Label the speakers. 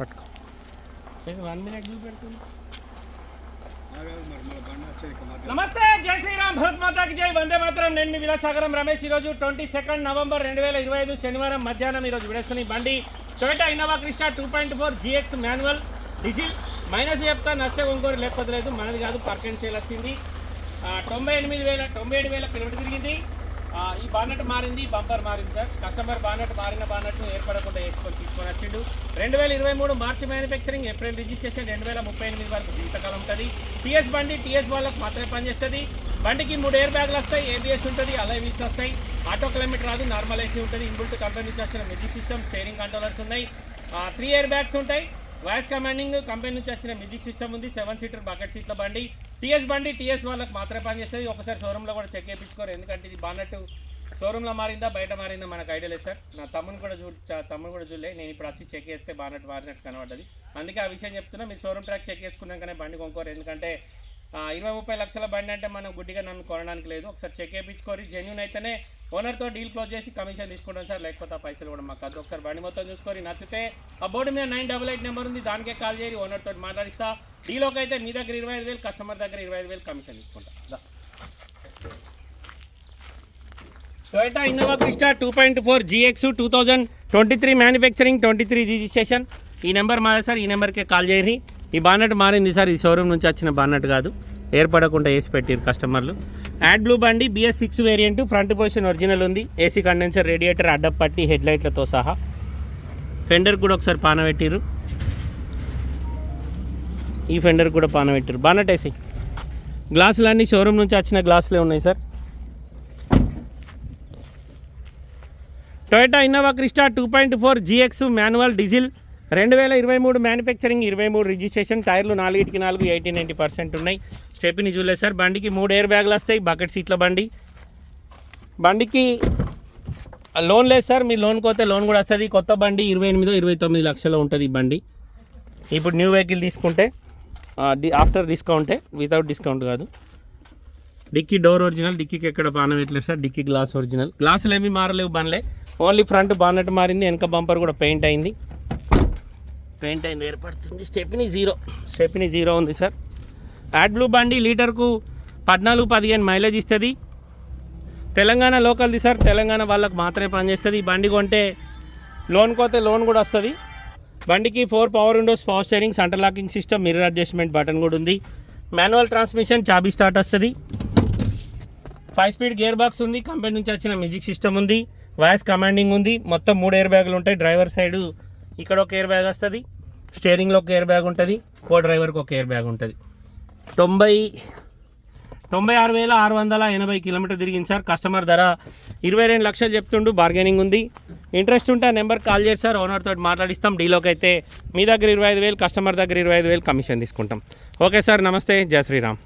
Speaker 1: పట్టుకో.
Speaker 2: నమస్తే జై శ్రీరామ్ భరత్ మాతాకి జై. వందే మాత్రం. నేను మీ విలాసాగరం రమేష్. ఈరోజు ట్వంటీ సెకండ్ నవంబర్ రెండు వేల ఇరవై ఐదు శనివారం మధ్యాహ్నం ఈరోజు విడేస్తున్న ఈ బండి. Toyota Innova Crysta two point four GX manual diesel minus చెప్తా నష్ట కొనుగోలు లేకపోతే లేదు మనది కాదు పర్కెంట్ సేల్ వచ్చింది. ఆ, తొంభై ఎనిమిది వేల తొంభై ఏడు వేల కిలోమీటర్ తిరిగింది. ఈ బానట్ మారింది బంపర్ మారింది సార్. కస్టమర్ బానట్ మారిన బానట్ను ఏర్పడకుండా వేసుకొని తీసుకొని వచ్చిండు రెండు వేల ఇరవై మూడు మార్చి మ్యానుఫ్యాక్చరింగ్ ఏప్రిల్ రిజిస్ట్రేషన్ రెండు వేల ముప్పై ఎనిమిది వరకు జీవితకాలం ఉంటుంది. టీఎస్ బండి టీఎస్ వాళ్ళకు మాత్రమే పనిచేస్తుంది. బండికి మూడు ఎయిర్ బ్యాగ్లు వస్తాయి ఏబిఎస్ ఉంటుంది అలై వీల్స్ వస్తాయి. ఆటో కిలోమీటర్ రాదు నార్మల్ ఏసీ ఉంటుంది. ఇన్బుల్ట్ కంపెనీ నుంచి వచ్చిన మ్యూజిక్ సిస్టమ్ స్టేరింగ్ కంట్రోలర్స్ ఉన్నాయి. త్రీ ఎయిర్ బ్యాగ్స్ ఉంటాయి. వాయిస్ కమాండింగ్ కంపెనీ నుంచి వచ్చిన మ్యూజిక్ సిస్టమ్ ఉంది. సెవెన్ సీటర్ బకెట్ సీట్ల బండి. టీఎస్ బండి టీఎస్ వాళ్ళకి మాత్రమే పనిచేస్తుంది ఒకసారి షోరూంలో కూడా చెక్ చేయించుకోరు. ఎందుకంటే ఇది బాన్నట్టు షోరూంలో మారిందా బయట మారిందా మనకు ఐడియా లేదు సార్. నా తమ్ముని కూడా చూ తమ్ముడు తమ్ముని కూడా చూడలే. నేను ఇప్పుడు వచ్చి చెక్ చేస్తే బాన్నట్టు మారినట్టు కనబడ్డది. అందుకే ఆ విషయం చెప్తున్నా మీరు షోరూమ్ ట్రాక్ చెక్ చేసుకున్నాకనే బండి కొనుక్కోరు. ఎందుకంటే ఇరవై ముప్పై లక్షల బండి అంటే మనం గుడ్డిగా నన్ను కొనడానికి లేదు. ఒకసారి చెక్ చేయించుకోరు. జెన్యున్ అయితేనే ఓనర్తో డీల్ క్లోజ్ చేసి కమిషన్ తీసుకుంటాం సార్ లేకపోతే ఆ పైసలు కూడా మాకు అది ఒకసారి బండి మొత్తం చూసుకొని నచ్చితే ఆ బోర్డు మీద నైన్ డబల్ ఎయిట్ నెంబర్ ఉంది దానికే కాల్ చేసి ఓనర్తో మాట్లాడిస్తా. డీలోకి అయితే మీ దగ్గర ఇరవై ఐదు వేలు కస్టమర్ దగ్గర ఇరవై ఐదు వేలు కమిషన్ తీసుకుంటాం. దా. Toyota Innova Crysta two point four GX two thousand twenty three manufacturing twenty three registration ఈ నెంబర్ మాదే సార్ ఈ నెంబర్కే కాల్ చేయరి ఈ బాన్నట్ మారింది సార్ ఈ షోరూమ్ నుంచి వచ్చిన బాన్నట్ కాదు. ఏర్పడకుండా వేసి పెట్టారు కస్టమర్లు. యాడ్ బ్లూ బండి BS six variant front position original ఉంది. ఏసీ కండెన్సర్ రేడియేటర్ అడ్డపట్టి హెడ్ లైట్లతో సహా. ఫెండర్ కూడా ఒకసారి పానబెట్టిర్రు ఈ ఫెండర్ కూడా పానబెట్టారు బానట్ ఏసీ గ్లాసులు అన్నీ షోరూమ్ నుంచి వచ్చిన గ్లాసులే ఉన్నాయి sir. Toyota Innova Crysta two point four GX manual diesel రెండు వేల ఇరవై మూడు మ్యానుఫ్యాక్చరింగ్ ఇరవై మూడు రిజిస్ట్రేషన్ టైర్లు నాలుగిటికి నాలుగు ఎయిటీ నైంటీ పర్సెంట్ ఉన్నాయి. స్టెప్ని చూడలేదు సార్. బండికి మూడు ఎయిర్ బ్యాగులు వస్తాయి బకెట్ సీట్ల బండి. బండికి లోన్ లేదు సార్. మీ లోన్ పోతే లోన్ కూడా వస్తుంది. కొత్త బండి ఇరవై ఎనిమిదో ఇరవై తొమ్మిది లక్షలు ఉంటుంది ఈ బండి. ఇప్పుడు న్యూ వెహికల్ తీసుకుంటే ఆఫ్టర్ డిస్కౌంటే వితౌట్ డిస్కౌంట్ కాదు. డిక్కీ డోర్ ఒరిజినల్ డిక్కీకి ఎక్కడ బాగా పెట్టలేదు సార్. డిక్కీ గ్లాస్ ఒరిజినల్ గ్లాసులు ఏమీ మారలేవు బండ్లే. ఓన్లీ ఫ్రంట్ బాన్నట్ మారింది వెనక బంపర్ కూడా పెయింట్ అయింది. పెయింట్ అయింది ఏర్పడుతుంది. Stepney zero. స్టెప్ని జీరో ఉంది సార్. యాడ్ బ్లూ బండి లీటర్కు పద్నాలుగు పదిహేను మైలేజ్ ఇస్తుంది. తెలంగాణ లోకల్ది సార్. తెలంగాణ వాళ్ళకి మాత్రమే పనిచేస్తుంది ఈ బండి కొంటే లోన్ కోతే లోన్ కూడా వస్తుంది. బండికి four power windows power steering centre locking system mirror adjustment button కూడా ఉంది. మాన్యువల్ ట్రాన్స్మిషన్ చాబీ స్టార్ట్ వస్తుంది. ఫైవ్ స్పీడ్ గేర్ బాక్స్ ఉంది. కంపెనీ నుంచి వచ్చిన మ్యూజిక్ సిస్టమ్ ఉంది. వాయిస్ కమాండింగ్ ఉంది. మొత్తం మూడు ఎయిర్ బ్యాగులు ఉంటాయి. డ్రైవర్ సైడ్ ఇక్కడ ఒక ఎయిర్ బ్యాగ్ వస్తుంది స్టీరింగ్లో ఒక ఎయిర్ బ్యాగ్ ఉంటుంది కో డ్రైవర్కి ఒక ఎయిర్ బ్యాగ్ ఉంటుంది. తొంభై తొంభై ఆరు వేల ఆరు వందల ఎనభై కిలోమీటర్ తిరిగింది సార్. కస్టమర్ ధర ఇరవై రెండు లక్షలు చెప్తుండు బార్గెనింగ్ ఉంది. ఇంట్రెస్ట్ ఉంటే ఆ నెంబర్ కాల్ చేసి సార్ ఓనర్ తోటి మాట్లాడిస్తాం. డీలోకి అయితే మీ దగ్గర ఇరవై ఐదు వేలు కస్టమర్ దగ్గర ఇరవై ఐదు వేలు కమిషన్ తీసుకుంటాం. ఓకే సార్ నమస్తే జయ శ్రీరామ్.